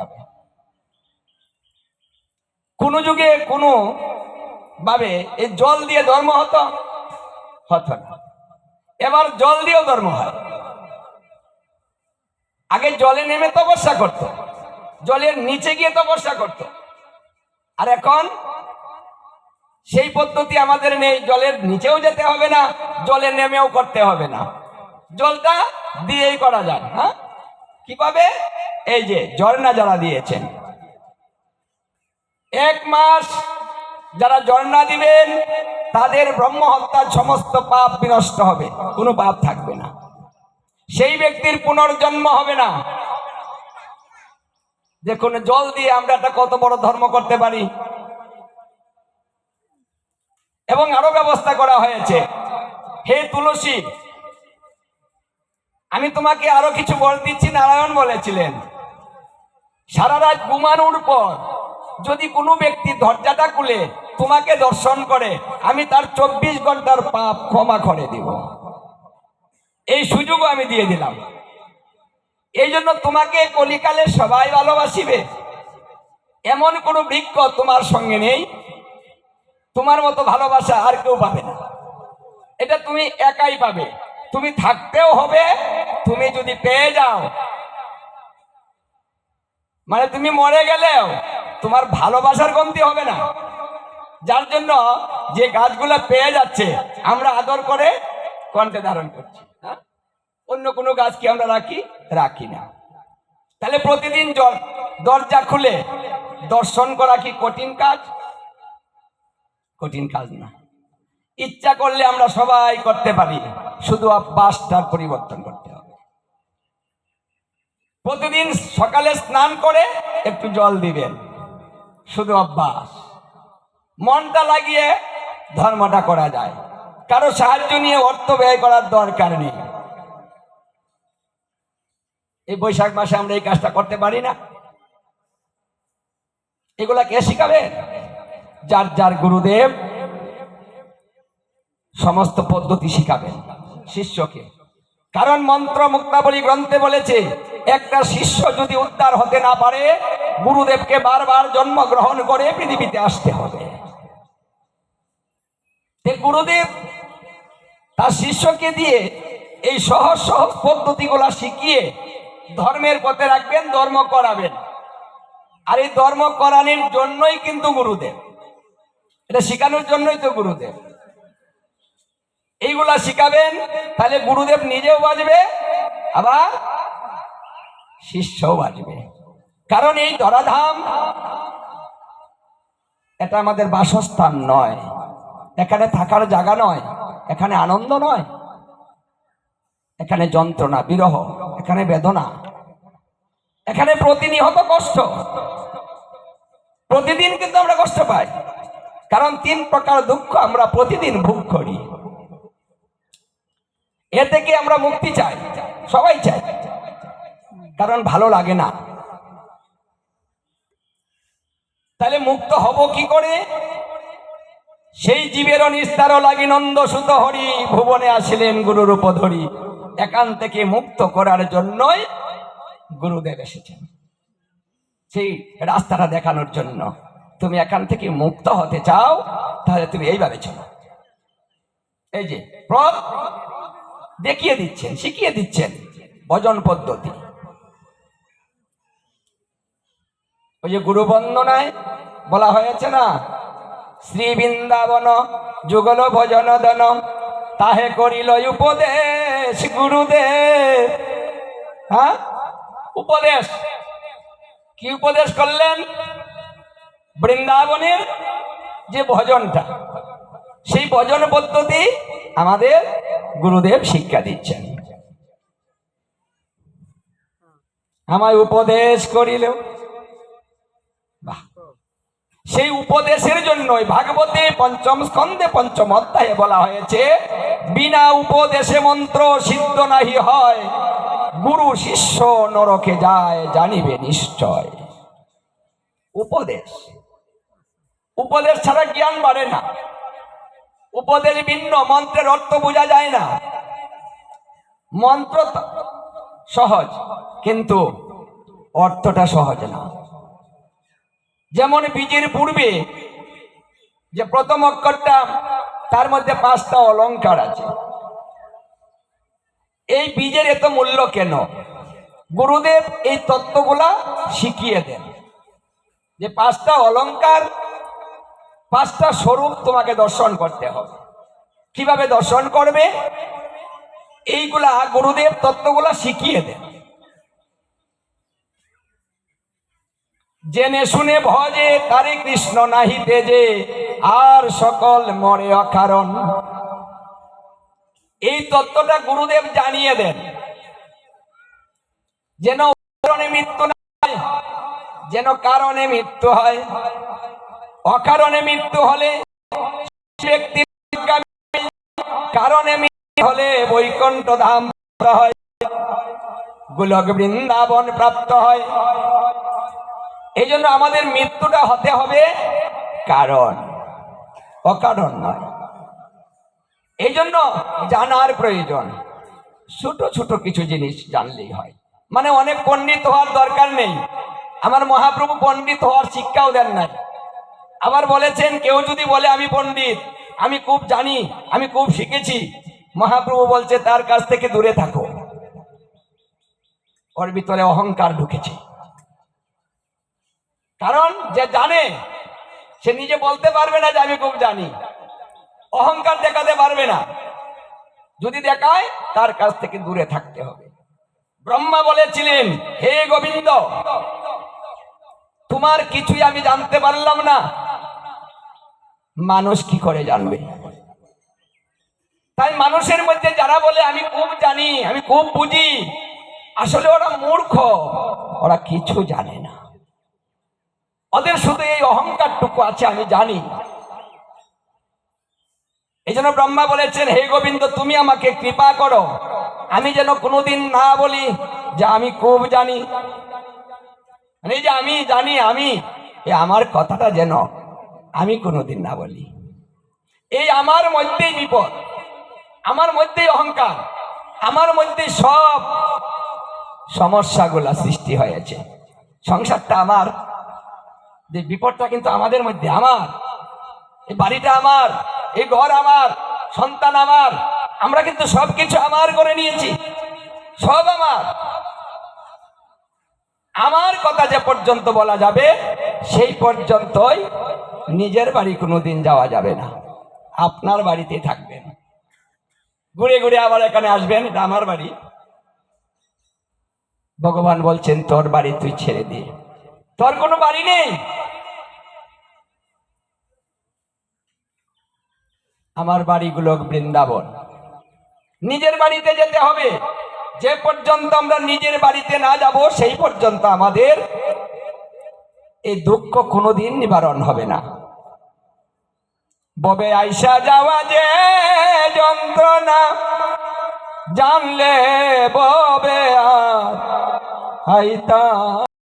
যাবে। কোন যুগে কোনো ভাবে এই জল দিয়ে ধর্ম হতো? হতো না। এবার জল দিয়েও ধর্ম হয়। আগে জলে নেমে তপস্যা করত। জলের নিচে গিয়ে তপস্যা করত। আর এখন সেই পদ্ধতি আমাদের নেই। জলের নিচেও যেতে হবে না, জলে নেমেও করতে হবে না। জলটা দিয়েই করা যায় হ্যাঁ? কীভাবে? এই যে ঝর্ণা যারা দিয়েছেন, এক মাস যারা ঝর্ণা দিবেন, তাদের ব্রহ্ম হত্যার সমস্ত পাপ বিনষ্ট হবে, কোনো পাপ থাকবে না। সেই ব্যক্তির পুনর্জন্ম হবে না। দেখুন, জল দিয়ে আমরা একটা কত বড় ধর্ম করতে পারি। এবং আরও ব্যবস্থা করা হয়েছে। হে তুলসী, আমি তোমাকে আরও কিছু বল দিচ্ছি, নারায়ণ বলেছিলেন। সারা রাত ঘুমানোর পর যদি কোনো ব্যক্তি দরজাটা খুলে তোমাকে দর্শন করে, আমি তার চব্বিশ ঘণ্টার পাপ ক্ষমা করে দিব। এই সুযোগও আমি দিয়ে দিলাম। এই জন্য তোমাকে কলিকালে সবাই ভালোবাসিবে। এমন কোনো বৃক্ষ তোমার সঙ্গে নেই। তোমার মতো ভালোবাসা আর কেউ পাবে না। এটা তুমি একাই পাবে। তুমি থাকতেও হবে, তুমি যদি পেয়ে যাও মানে তুমি মরে গেলেও তোমার ভালোবাসার কমতি হবে না। যার জন্য যে গাছগুলো পেয়ে যাচ্ছে, আমরা আদর করে কণ্ঠে ধারণ করছি হ্যাঁ? অন্য কোনো গাছ কি আমরা রাখি? রাখি না। তাহলে প্রতিদিন দরজা খুলে দর্শন করা কি কঠিন কাজ? কঠিন কাজ না। ইচ্ছা করলে আমরা সবাই করতে পারি, শুধু অভ্যাসটার পরিবর্তন করতে। প্রতিদিন সকালে স্নান করে একটু জল দিবেন। শুধু অভ্যাস। মনটা লাগিয়ে ধর্মটা করা যায়। কারও সাহায্য নিয়ে অর্থ ব্যয় করার দরকার নেই। এই বৈশাখ মাসে আমরা এই কাজটা করতে পারি না। এগুলা কে শিখাবে? যার যার গুরুদেব সমস্ত পদ্ধতি শিখাবেন শিষ্যকে। কারণ মন্ত্র মুক্তাবলী গ্রন্থে বলেছে একটা শিষ্য যদি উদ্ধার হতে না পারে, গুরুদেবকে বারবার জন্মগ্রহণ করে পৃথিবীতে আসতে হবে। গুরুদেব তার শিষ্যকে দিয়ে এই সহজ সহজ পদ্ধতিগুলা শিখিয়ে ধর্মের পথে রাখবেন, ধর্ম করাবেন। আর এই ধর্ম করানোর জন্যই কিন্তু গুরুদেব। এটা শেখানোর জন্যই তো গুরুদেব। এইগুলা শিখাবেন, তাহলে গুরুদেব নিজেও বাজবে আবার শিষ্যও বাজবে। কারণ এই ধরাধাম এটা আমাদের বাসস্থান নয়। এখানে থাকার জায়গা নয়, এখানে আনন্দ নয়, এখানে যন্ত্রণা, বিরহ, এখানে বেদনা, এখানে প্রতিনিহত কষ্ট। প্রতিদিন কিন্তু আমরা কষ্ট পাই, কারণ তিন প্রকার দুঃখ আমরা প্রতিদিন ভোগ করি। এ থেকে আমরা মুক্তি চাই, সবাই চাই। কারণ ভালো লাগে না। তাহলে মুক্ত হব কি করে? সেই জীবের নিস্তার লাগি নন্দ সুত হরি ভুবনে আসিলেন গুরুর উপধরি একান থেকে মুক্ত করার জন্যই গুরুদেব এসেছেন। সেই রাস্তাটা দেখানোর জন্য। তুমি এখান থেকে মুক্ত হতে চাও, তাহলে তুমি এইভাবে চলো। এই যে দেখিয়ে দিচ্ছেন, শিখিয়ে দিচ্ছেন, ভজন পদ্ধতি। ওই যে গুরু বন্দনায় বলা হয়েছে না? শ্রী বৃন্দাবন যুগল ভজন দন, তাহে করিল উপদেশ গুরুদেব। হ্যাঁ? উপদেশ। কি উপদেশ করলেন? বৃন্দাবনের যে ভজনটা, সেই ভজন পদ্ধতি আমাদের গুরুদেব শিক্ষা দিচ্ছেন। আমায় উপদেশ করিল। বাহ সেই উপদেশের জন্যই ভাগবতে পঞ্চম স্কন্ধে পঞ্চম অধ্যায়ে বলা হয়েছে, বিনা উপদেশে মন্ত্র সিদ্ধ নাহি হয়। গুরু শিষ্য নরকে যায় জানিবে নিশ্চয়। উপদেশ। উপদেশ ছাড়া জ্ঞান বাড়ে না। উপদেশ ভিন্ন, মন্ত্রের অর্থ বোঝা যায় না। মন্ত্র সহজ, কিন্তু অর্থটা সহজ না। যেমন বীজের পূর্বে যে প্রথম অক্ষরটা, তার মধ্যে পাঁচটা অলংকার আছে। এই বীজের এত মূল্য কেন? গুরুদেব এই তত্ত্বগুলা শিখিয়ে দেন। যে পাঁচটা অলংকার, পাঁচটা স্বরূপ তোমাকে দর্শন করতে হবে। কীভাবে দর্শন করবে? এইগুলা গুরুদেব তত্ত্বগুলা শিখিয়ে দেন। জেনে শুনে ভজে, তারে কৃষ্ণ নাহি তেজে, আর সকল মরে অকারণ। এই তত্ত্বটা গুরুদেব জানিয়ে দেন। যেন কারণে মৃত্যু না হয়, যেন কারণে মৃত্যু হয়। অকারণে মৃত্যু হলে ব্যক্তির কারণে মৃত্যু হলে বৈকুণ্ঠ ধাম হয়। গোলক বৃন্দাবন প্রাপ্ত হয়। এই জন্য আমাদের মৃত্যুটা হতে হবে কারণ। অকারণ নয়। এই জন্য জানার প্রয়োজন। ছোট ছোট কিছু জিনিস জানলেই হয়। মানে অনেক পণ্ডিত হওয়ার দরকার নেই। আমার মহাপ্রভু পণ্ডিত হওয়ার শিক্ষাও দেন নাই। আবার বলেছেন, কেউ যদি বলে, আমি পণ্ডিত, আমি খুব জানি, আমি খুব শিখেছি। মহাপ্রভু বলছে, তার কাছ থেকে দূরে থাকো। ওর ভিতরে অহংকার ঢুকেছে। কারণ যে জানে, সে নিজে বলতে পারবে না যে আমি খুব জানি। অহংকার দেখাতে পারবে না। যদি দেখায়, তার কাছ থেকে দূরে থাকতে হবে। ব্রহ্মা বলেছিলেন, হে গোবিন্দ, তোমার কিছুই আমি জানতে পারলাম না। মানুষ কি করে জানবে? তাই মানুষের মধ্যে যারা বলে, আমি খুব জানি, আমি খুব বুঝি, আসলে ওরা মূর্খ। ওরা কিছু জানে না। ওদের শুধু এই অহংকারটুকু আছে, আমি জানি। এই জন্য ব্রহ্মা বলেছেন, হে গোবিন্দ, তুমি আমাকে কৃপা করো। আমি যেন কোনোদিন না বলি যে আমি খুব জানি। মানে যে আমি জানি, আমি এই আমার কথাটা যেন আমি কোনোদিন না বলি। এই আমার মধ্যেই বিপদ, আমার মধ্যেই অহংকার, আমার মধ্যে সব সমস্যাগুলা সৃষ্টি হয়েছে। সংসারটা আমার যে বিপদটা কিন্তু আমাদের মধ্যে, আমার। এই বাড়িটা আমার, এই ঘর আমার, সন্তান আমার। আমরা কিন্তু সবকিছু আমার করে নিয়েছি। সব আমার। আমার কথা যে পর্যন্ত বলা যাবে, সেই পর্যন্তই নিজের বাড়ি কোনোদিন যাওয়া যাবে না। আপনার বাড়িতেই থাকবেন। ঘুরে ঘুরে আবার এখানে আসবেন, এটা আমার বাড়ি। ভগবান বলছেন, তোর বাড়ি তুই ছেড়ে দে। তোর কোনো বাড়ি নেই। আমার বাড়িগুলো বৃন্দাবন। নিজের বাড়িতে যেতে হবে। যে পর্যন্ত আমরা নিজের বাড়িতে না যাব, সেই পর্যন্ত আমাদের এই দুঃখ কোনোদিন নিবারণ হবে না। ববে আইসা যাওয়া যে যন্ত্রণা, জানলে ববে আইতা